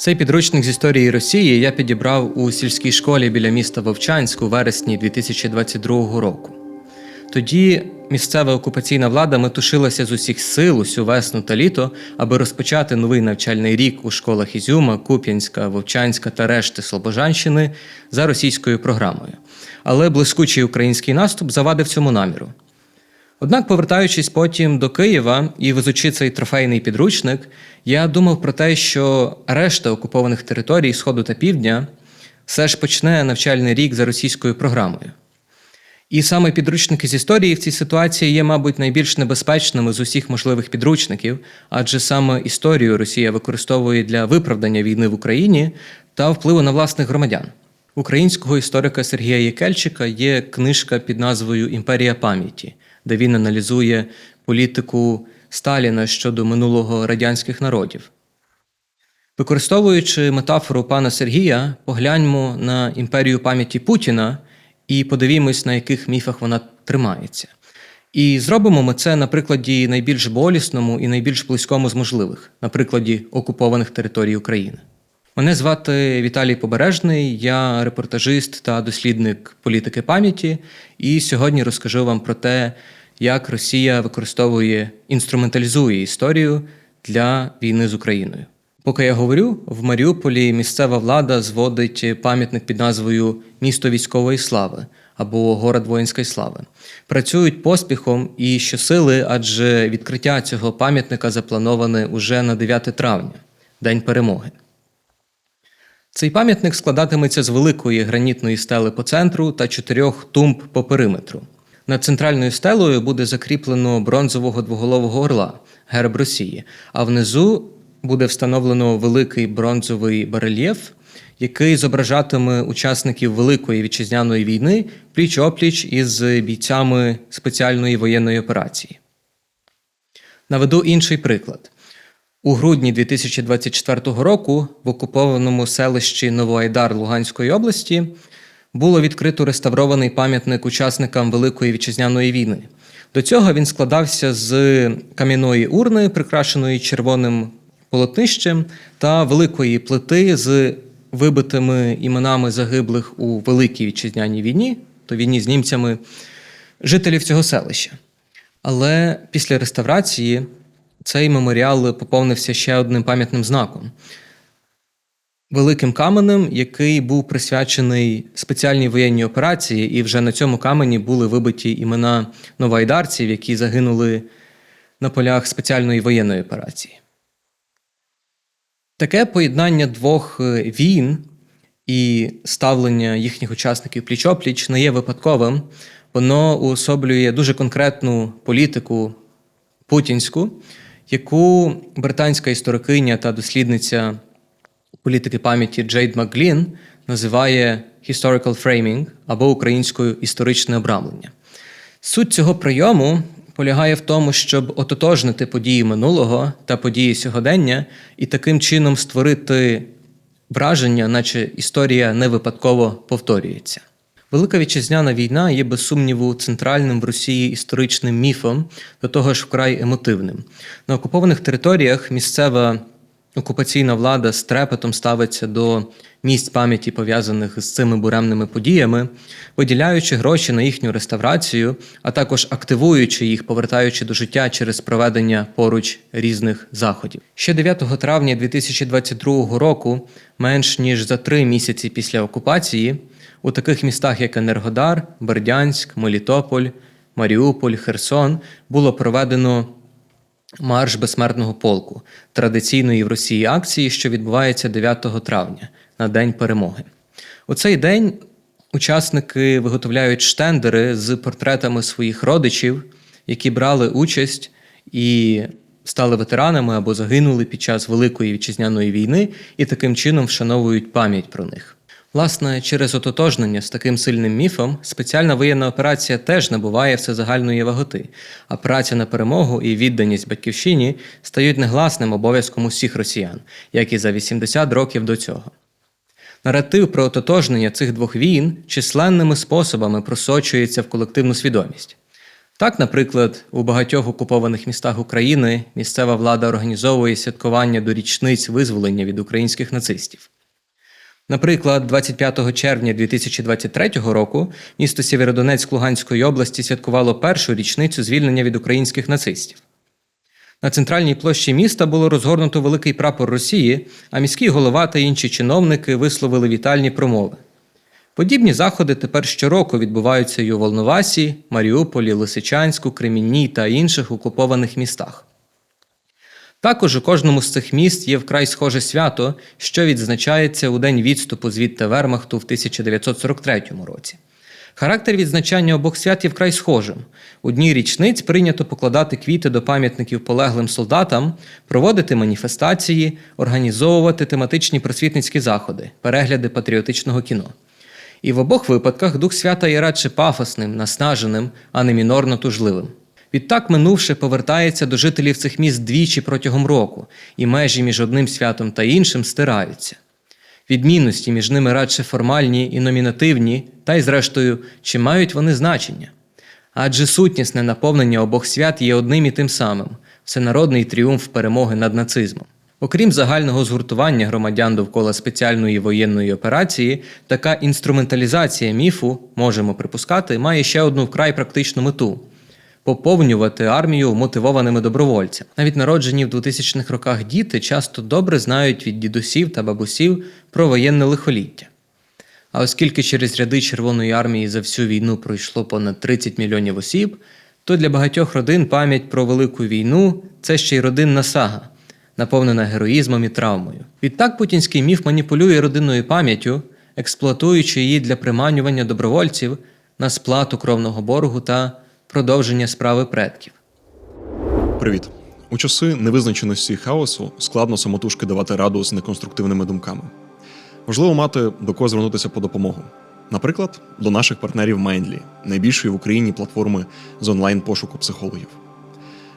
Цей підручник з історії Росії я підібрав у сільській школі біля міста Вовчанськ у вересні 2022 року. Тоді місцева окупаційна влада метушилася з усіх сил усю весну та літо, аби розпочати новий навчальний рік у школах Ізюма, Куп'янська, Вовчанська та решти Слобожанщини за російською програмою. Але блискучий український наступ завадив цьому наміру. Однак, повертаючись потім до Києва і везучи цей трофейний підручник, я думав про те, що решта окупованих територій Сходу та Півдня все ж почне навчальний рік за російською програмою. І саме підручники з історії в цій ситуації є, мабуть, найбільш небезпечними з усіх можливих підручників, адже саме історію Росія використовує для виправдання війни в Україні та впливу на власних громадян. Українського історика Сергія Єкельчика є книжка під назвою Імперія пам'яті, де він аналізує політику Сталіна щодо минулого радянських народів. Використовуючи метафору пана Сергія, погляньмо на імперію пам'яті Путіна і подивімось, на яких міфах вона тримається. І зробимо ми це на прикладі найбільш болісному і найбільш близькому з можливих, на прикладі окупованих територій України. Мене звати Віталій Побережний, я репортажист та дослідник політики пам'яті, і сьогодні розкажу вам про те, як Росія використовує інструменталізує історію для війни з Україною. Поки я говорю, в Маріуполі місцева влада зводить пам'ятник під назвою Місто військової слави або Город воїнської слави. Працюють поспіхом і щосили, адже відкриття цього пам'ятника заплановане уже на 9 травня, День перемоги. Цей пам'ятник складатиметься з великої гранітної стели по центру та чотирьох тумб по периметру. Над центральною стелею буде закріплено бронзового двоголового орла герб Росії, а внизу буде встановлено великий бронзовий барельєф, який зображатиме учасників Великої вітчизняної війни пліч опліч із бійцями спеціальної воєнної операції. Наведу інший приклад. У грудні 2024 року в окупованому селищі Новоайдар Луганської області було відкрито реставрований пам'ятник учасникам Великої вітчизняної війни. До цього він складався з кам'яної урни, прикрашеної червоним полотнищем, та великої плити з вибитими іменами загиблих у Великій вітчизняній війні, то війні з німцями, жителів цього селища. Але після реставрації цей меморіал поповнився ще одним пам'ятним знаком. Великим каменем, який був присвячений спеціальній воєнній операції, і вже на цьому камені були вибиті імена новоайдарців, які загинули на полях спеціальної воєнної операції. Таке поєднання двох е, війн і ставлення їхніх учасників пліч-опліч не є випадковим. Воно уособлює дуже конкретну політику путінську, яку британська історикиня та дослідниця політики пам'яті Джейд Макглін називає historical framing або українською історичне обрамлення. Суть цього прийому полягає в тому, щоб ототожнити події минулого та події сьогодення і таким чином створити враження, наче історія не випадково повторюється. Велика вітчизняна війна є без сумніву центральним в Росії історичним міфом, до того ж вкрай емотивним. На окупованих територіях місцева окупаційна влада з трепетом ставиться до місць пам'яті, пов'язаних з цими буремними подіями, виділяючи гроші на їхню реставрацію, а також активуючи їх, повертаючи до життя через проведення поруч різних заходів. Ще 9 травня 2022 року, менш ніж за три місяці після окупації, у таких містах, як Енергодар, Бердянськ, Мелітополь, Маріуполь, Херсон, було проведено марш безсмертного полку традиційної в Росії акції, що відбувається 9 травня на День перемоги. У цей день учасники виготовляють штендери з портретами своїх родичів, які брали участь і стали ветеранами або загинули під час Великої вітчизняної війни, і таким чином вшановують пам'ять про них. Власне, через ототожнення з таким сильним міфом спеціальна воєнна операція теж набуває всезагальної ваготи, а праця на перемогу і відданість батьківщині стають негласним обов'язком усіх росіян, як і за 80 років до цього. Наратив про ототожнення цих двох війн численними способами просочується в колективну свідомість. Так, наприклад, у багатьох окупованих містах України місцева влада організовує святкування до річниць визволення від українських нацистів. Наприклад, 25 червня 2023 року місто Сєвєродонецьк Луганської області святкувало першу річницю звільнення від українських нацистів. На центральній площі міста було розгорнуто великий прапор Росії, а міський голова та інші чиновники висловили вітальні промови. Подібні заходи тепер щороку відбуваються і у Волновасі, Маріуполі, Лисичанську, Кремінній та інших окупованих містах. Також у кожному з цих міст є вкрай схоже свято, що відзначається у день відступу звідти Вермахту в 1943 році. Характер відзначання обох свят є вкрай схожим. У дні річниць прийнято покладати квіти до пам'ятників полеглим солдатам, проводити маніфестації, організовувати тематичні просвітницькі заходи, перегляди патріотичного кіно. І в обох випадках дух свята є радше пафосним, наснаженим, а не мінорно тужливим. Відтак минувше повертається до жителів цих міст двічі протягом року, і межі між одним святом та іншим стираються. Відмінності між ними радше формальні і номінативні, та й, зрештою, чи мають вони значення? Адже сутнісне наповнення обох свят є одним і тим самим всенародний тріумф перемоги над нацизмом. Окрім загального згуртування громадян довкола спеціальної воєнної операції, така інструменталізація міфу, можемо припускати, має ще одну вкрай практичну мету поповнювати армію мотивованими добровольцями. Навіть народжені в 2000-х роках діти часто добре знають від дідусів та бабусів про воєнне лихоліття. А оскільки через ряди Червоної армії за всю війну пройшло понад 30 мільйонів осіб, то для багатьох родин пам'ять про велику війну це ще й родинна сага, наповнена героїзмом і травмою. Відтак путінський міф маніпулює родинною пам'яттю, експлуатуючи її для приманювання добровольців на сплату кровного боргу та продовження справи предків. Привіт. У часи невизначеності і хаосу складно самотужки давати раду з неконструктивними думками. Важливо мати до кого звернутися по допомогу. Наприклад, до наших партнерів Mindly, найбільшої в Україні платформи з онлайн пошуку психологів.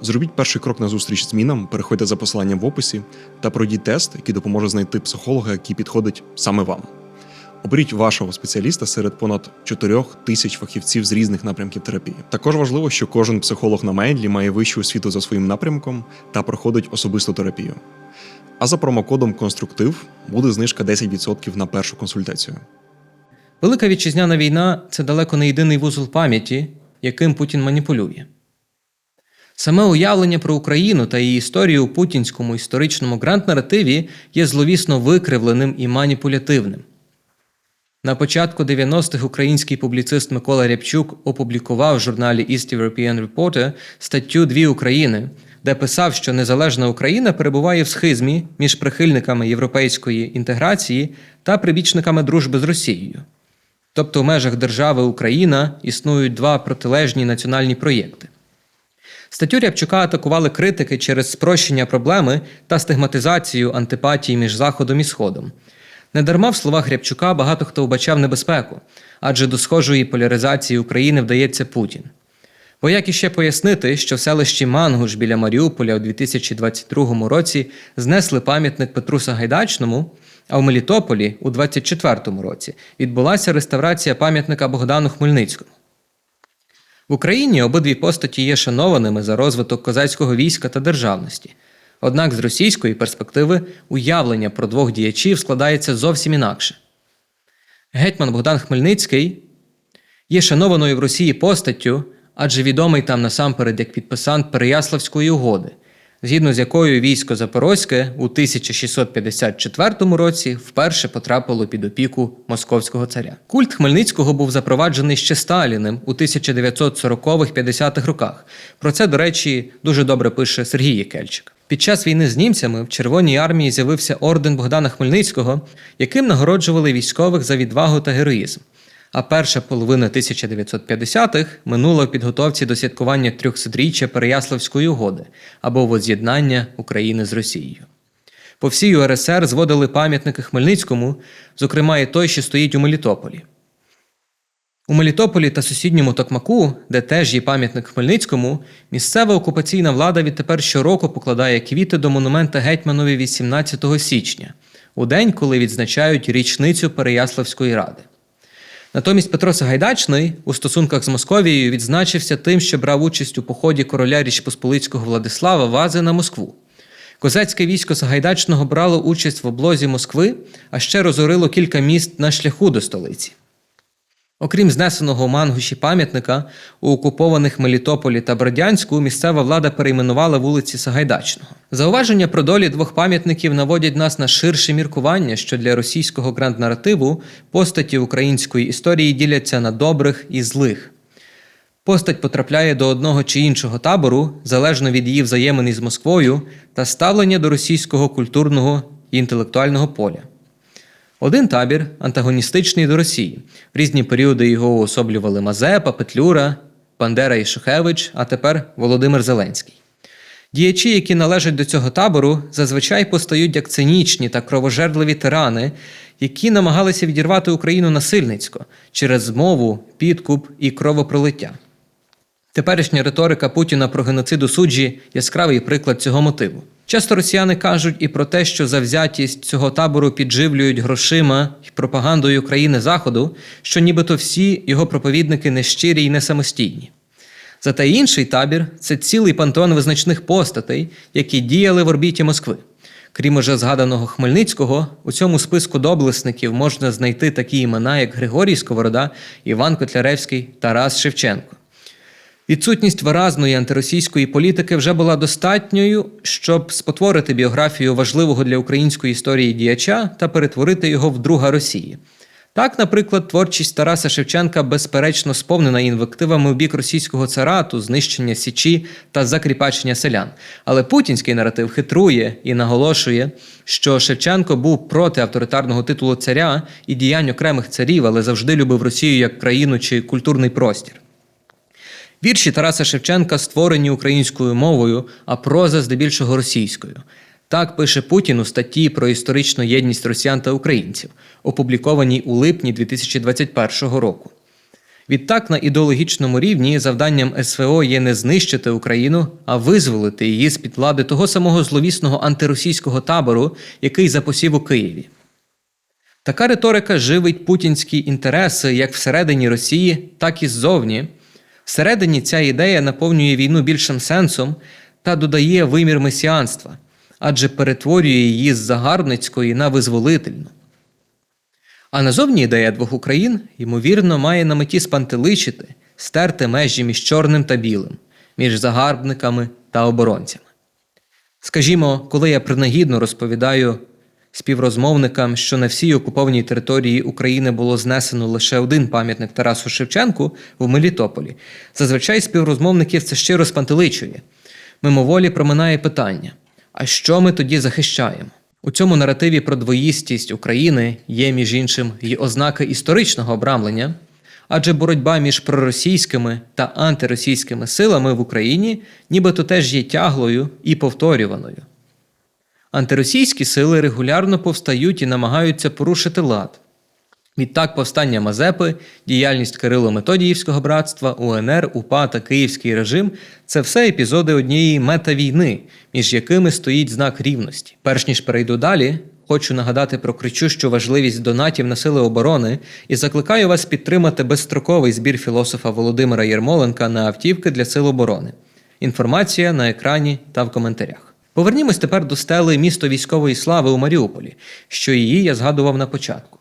Зробіть перший крок на зустріч змінам, переходьте за посиланням в описі та пройдіть тест, який допоможе знайти психолога, який підходить саме вам. Оберіть вашого спеціаліста серед понад 4 тисяч фахівців з різних напрямків терапії. Також важливо, що кожен психолог на Мейдлі має вищу освіту за своїм напрямком та проходить особисту терапію. А за промокодом Конструктив буде знижка 10% на першу консультацію. Велика вітчизняна війна це далеко не єдиний вузол пам'яті, яким Путін маніпулює. Саме уявлення про Україну та її історію у путінському історичному грант-наративі є зловісно викривленим і маніпулятивним. На початку 90-х український публіцист Микола Рябчук опублікував в журналі East European Reporter статтю Дві України, де писав, що незалежна Україна перебуває в схизмі між прихильниками європейської інтеграції та прибічниками дружби з Росією. Тобто в межах держави Україна існують два протилежні національні проєкти. Статтю Рябчука атакували критики через спрощення проблеми та стигматизацію антипатії між Заходом і Сходом. Недарма в словах Рябчука багато хто вбачав небезпеку, адже до схожої поляризації України вдається Путін. Бо як іще пояснити, що в селищі Мангуш біля Маріуполя у 2022 році знесли пам'ятник Петру Сагайдачному, а в Мелітополі у 2024 році відбулася реставрація пам'ятника Богдану Хмельницькому. В Україні обидві постаті є шанованими за розвиток козацького війська та державності. Однак з російської перспективи уявлення про двох діячів складається зовсім інакше. Гетьман Богдан Хмельницький є шанованою в Росії постаттю, адже відомий там насамперед як підписант Переяславської угоди, згідно з якою військо Запорозьке у 1654 році вперше потрапило під опіку московського царя. Культ Хмельницького був запроваджений ще Сталіним у 1940-50-х роках. Про це, до речі, дуже добре пише Сергій Єкельчик. Під час війни з німцями в Червоній армії з'явився орден Богдана Хмельницького, яким нагороджували військових за відвагу та героїзм. А перша половина 1950-х минула в підготовці до святкування трьохсотріччя Переяславської угоди або воз'єднання України з Росією. По всій УРСР зводили пам'ятники Хмельницькому, зокрема і той, що стоїть у Мелітополі. У Мелітополі та сусідньому Токмаку, де теж є пам'ятник Хмельницькому, місцева окупаційна влада відтепер щороку покладає квіти до монумента Гетьманові 18 січня, у день, коли відзначають річницю Переяславської ради. Натомість Петро Сагайдачний у стосунках з Московією відзначився тим, що брав участь у поході короля Річ Посполицького Владислава Вази на Москву. Козацьке військо Сагайдачного брало участь в облозі Москви, а ще розорило кілька міст на шляху до столиці. Окрім знесеного Мангуші пам'ятника, у окупованих Мелітополі та Бродянську місцева влада перейменувала вулиці Сагайдачного. Зауваження про долі двох пам'ятників наводять нас на ширше міркування, що для російського гранд-наративу постаті української історії діляться на добрих і злих. Постать потрапляє до одного чи іншого табору, залежно від її взаємин із Москвою та ставлення до російського культурного і інтелектуального поля. Один табір антагоністичний до Росії. В різні періоди його уособлювали Мазепа, Петлюра, Бандера і Шухевич, а тепер Володимир Зеленський. Діячі, які належать до цього табору, зазвичай постають як цинічні та кровожерливі тирани, які намагалися відірвати Україну насильницько через змову, підкуп і кровопролиття. Теперішня риторика Путіна про геноцид у суджі яскравий приклад цього мотиву. Часто росіяни кажуть і про те, що завзятість цього табору підживлюють грошима і пропагандою країни Заходу, що нібито всі його проповідники нещирі й не самостійні. Зате інший табір це цілий пантеон визначних постатей, які діяли в орбіті Москви. Крім уже згаданого Хмельницького, у цьому списку доблесників можна знайти такі імена, як Григорій Сковорода, Іван Котляревський, Тарас Шевченко. Відсутність виразної антиросійської політики вже була достатньою, щоб спотворити біографію важливого для української історії діяча та перетворити його в друга Росії. Так, наприклад, творчість Тараса Шевченка безперечно сповнена інвективами в бік російського царату, знищення січі та закріпачення селян. Але путінський наратив хитрує і наголошує, що Шевченко був проти авторитарного титулу царя і діянь окремих царів, але завжди любив Росію як країну чи культурний простір. Вірші Тараса Шевченка створені українською мовою, а проза здебільшого російською. Так пише Путін у статті про історичну єдність росіян та українців, опублікованій у липні 2021 року. Відтак, на ідеологічному рівні завданням СВО є не знищити Україну, а визволити її з під влади того самого зловісного антиросійського табору, який запосів у Києві. Така риторика живить путінські інтереси як всередині Росії, так і ззовні. Всередині ця ідея наповнює війну більшим сенсом та додає вимір месіанства, адже перетворює її з загарбницької на визволительну. А назовні ідея двох Україн, ймовірно, має на меті спантеличити, стерти межі між чорним та білим, між загарбниками та оборонцями. Скажімо, коли я принагідно розповідаю співрозмовникам, що на всій окупованій території України було знесено лише один пам'ятник Тарасу Шевченку в Мелітополі, зазвичай співрозмовників це щиро спантеличує. Мимоволі проминає питання: а що ми тоді захищаємо? У цьому наративі про двоїстість України є, між іншим, й ознаки історичного обрамлення, адже боротьба між проросійськими та антиросійськими силами в Україні нібито теж є тяглою і повторюваною. Антиросійські сили регулярно повстають і намагаються порушити лад. Відтак, повстання Мазепи, діяльність Кирило-Методіївського братства, УНР, УПА та Київський режим це все епізоди однієї метавійни, між якими стоїть знак рівності. Перш ніж перейду далі, хочу нагадати про кричущу важливість донатів на сили оборони і закликаю вас підтримати безстроковий збір філософа Володимира Єрмоленка на автівки для сил оборони. Інформація на екрані та в коментарях. Повернімось тепер до стели місто військової слави у Маріуполі, що її я згадував на початку.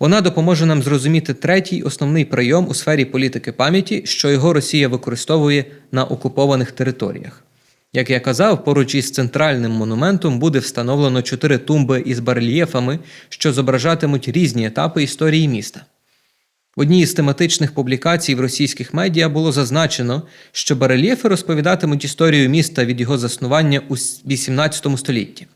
Вона допоможе нам зрозуміти третій основний прийом у сфері політики пам'яті, що його Росія використовує на окупованих територіях. Як я казав, поруч із центральним монументом буде встановлено чотири тумби із барельєфами, що зображатимуть різні етапи історії міста. Одній із тематичних публікацій в російських медіа було зазначено, що барельєфи розповідатимуть історію міста від його заснування у 18 столітті.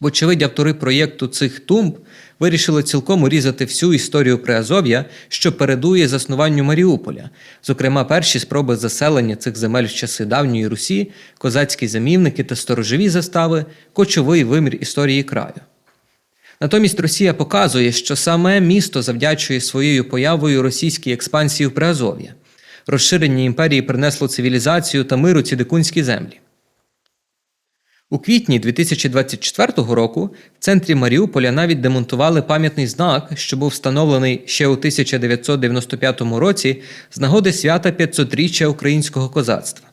Вочевидь, автори проєкту цих тумб вирішили цілком урізати всю історію Приазов'я, що передує заснуванню Маріуполя, зокрема, перші спроби заселення цих земель в часи давньої Русі, козацькі замівники та сторожові застави, кочовий вимір історії краю. Натомість Росія показує, що саме місто завдячує своєю появою російській експансії в Приазов'я. Розширення імперії принесло цивілізацію та миру ці дикунські землі. У квітні 2024 року в центрі Маріуполя навіть демонтували пам'ятний знак, що був встановлений ще у 1995 році з нагоди свята 500-річчя українського козацтва.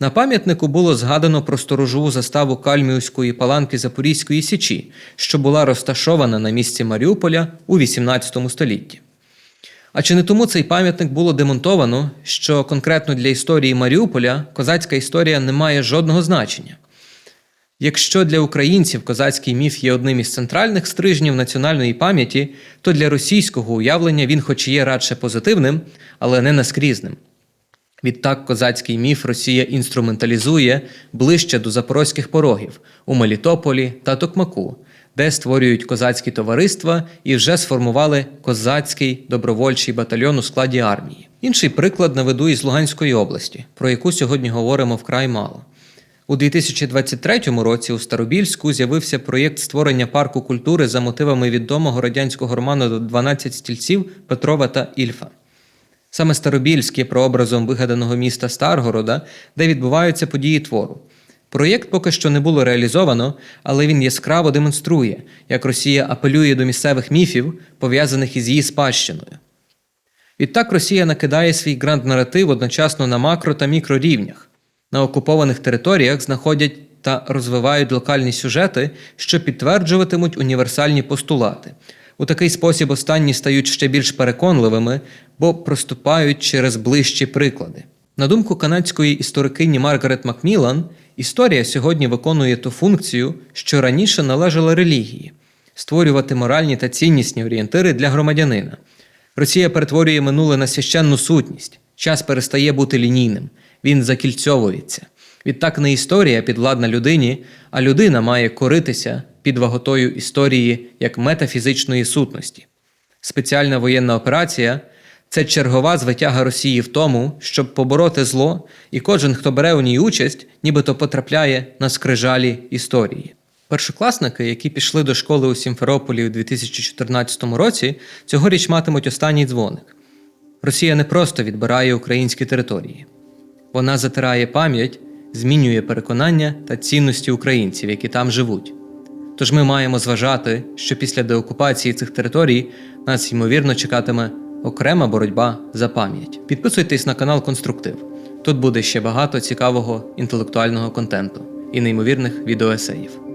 На пам'ятнику було згадано про сторожову заставу Кальміуської паланки Запорізької Січі, що була розташована на місці Маріуполя у XVIII столітті. А чи не тому цей пам'ятник було демонтовано, що конкретно для історії Маріуполя козацька історія не має жодного значення? Якщо для українців козацький міф є одним із центральних стрижнів національної пам'яті, то для російського уявлення він хоч і є радше позитивним, але не наскрізним. Відтак козацький міф Росія інструменталізує ближче до запорозьких порогів у Мелітополі та Токмаку, де створюють козацькі товариства і вже сформували козацький добровольчий батальйон у складі армії. Інший приклад наведу із Луганської області, про яку сьогодні говоримо вкрай мало. У 2023 році у Старобільську з'явився проєкт створення парку культури за мотивами відомого радянського роману «12 стільців Петрова та Ільфа. Саме Старобільськ є прообразом вигаданого міста Старгорода, де відбуваються події твору. Проєкт поки що не було реалізовано, але він яскраво демонструє, як Росія апелює до місцевих міфів, пов'язаних із її спадщиною. Відтак Росія накидає свій гранд-наратив одночасно на макро та мікрорівнях. На окупованих територіях знаходять та розвивають локальні сюжети, що підтверджуватимуть універсальні постулати. У такий спосіб останні стають ще більш переконливими, бо проступають через ближчі приклади. На думку канадської історикині Маргарет Макмілан, історія сьогодні виконує ту функцію, що раніше належала релігії створювати моральні та ціннісні орієнтири для громадянина. Росія перетворює минуле на священну сутність. Час перестає бути лінійним, він закільцьовується. Відтак не історія підвладна людині, а людина має коритися під ваготою історії як метафізичної сутності. Спеціальна воєнна операція це чергова звитяга Росії в тому, щоб побороти зло, і кожен, хто бере у ній участь, нібито потрапляє на скрижалі історії. Першокласники, які пішли до школи у Сімферополі у 2014 році, цьогоріч матимуть останній дзвоник. Росія не просто відбирає українські території, вона затирає пам'ять, змінює переконання та цінності українців, які там живуть. Тож ми маємо зважати, що після деокупації цих територій нас ймовірно чекатиме окрема боротьба за пам'ять. Підписуйтесь на канал Конструктив. Тут буде ще багато цікавого інтелектуального контенту і неймовірних відеоесеїв.